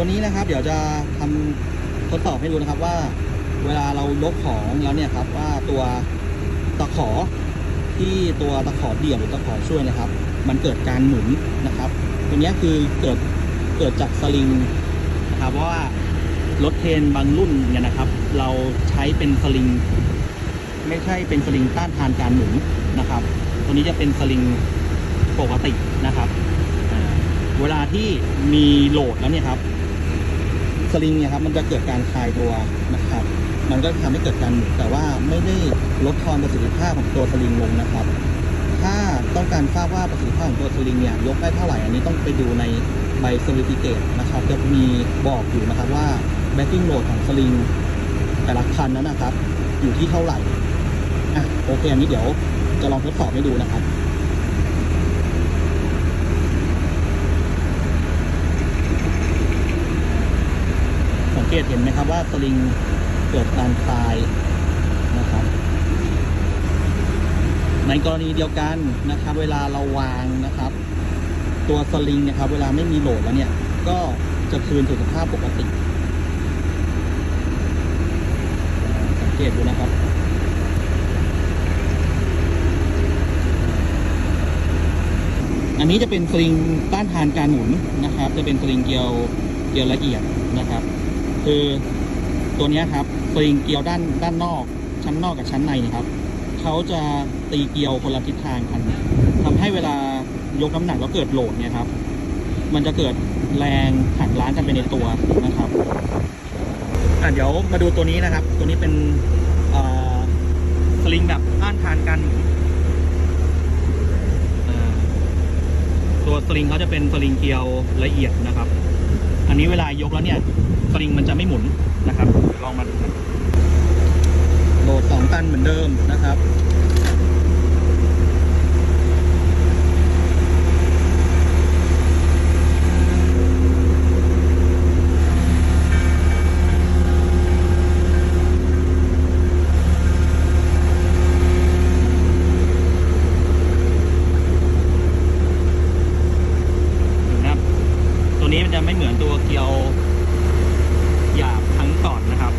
ตัวนี้นะครับ เดี๋ยวจะทำทดสอบให้ดูนะครับว่า เวลาเรายกของแล้วเนี่ยครับว่าตัวตะขอที่ตัวตะขอเดี่ยวหรือตะขอช่วยนะครับ มันเกิดการหมุนนะครับตัวนี้คือเกิดเกิดจากสลิงนะครับเพราะว่ารถเทรนบางรุ่นเนี่ยนะครับ เราใช้เป็นสลิง ไม่ใช่เป็นสลิงต้านทานการหมุนนะครับ ตัวนี้จะเป็นสลิงปกตินะครับ เวลาที่มีโหลดแล้วเนี่ยครับ สลิงเนี่ยครับมันจะเกิดการคลายตัวนะครับ มันก็ทำให้เกิดการหมุนแต่ว่าไม่ได้ลดทอนประสิทธิภาพของตัวสลิงลงนะครับ ถ้าต้องการทราบว่าประสิทธิภาพของตัวสลิงเนี่ยยกได้เท่าไหร่อันนี้ต้องไปดูในใบสวิติเกตนะครับ จะมีบอกอยู่นะครับว่าแบ็กกิ้งโหลดของสลิงแต่ละคันนั้นนะครับ อยู่ที่เท่าไหร่อะโอเคอันนี้เดี๋ยวจะลองทดสอบให้ดูนะครับ สังเก ตเห็นไหมครับว่าสลิงเกิดการคลายนะครับ ในกรณีเดียวกันนะครับ เวลาเราวางนะครับ ตัวสลิงเนะครับ เวลาไม่มีโหลดแล้วเนี่ย ก็จะคืนสู่สภาพปกติ สังเกตดูนะครับอันนี้จะเป็นสลิงต้านทานการหมุนนะครับ จะเป็นสลิงเกลียวเกลียวละเอียดนะครับ คือตัวนี้ครับสลิงเกลียวด้านด้านนอก ชั้นนอกกับชั้นในนะครับเขาจะตีเกลียวคนละทิศทางกันทำให้เวลายกน้ำหนักแล้วเกิดโหลดเนี่ยครับ มันจะเกิดแรงหักล้างกันไปในตัวนะครับอะเดี๋ยวมาดูตัวนี้นะครับ ตัวนี้เป็นสลิงแบบต้านทานการหมุนอ่าตัวสลิงเขาจะเป็นสลิงเกลียวละเอียดนะครับ นี้เวลายกแล้วเนี่ยสลิงมันจะไม่หมุนนะครับเดี๋ยวลองมาดูโหลดสองตันเหมือนเดิมนะครับ ตัวนี้มันจะไม่เหมือนตัวเกียวหยาบทั้งก่อนนะครับ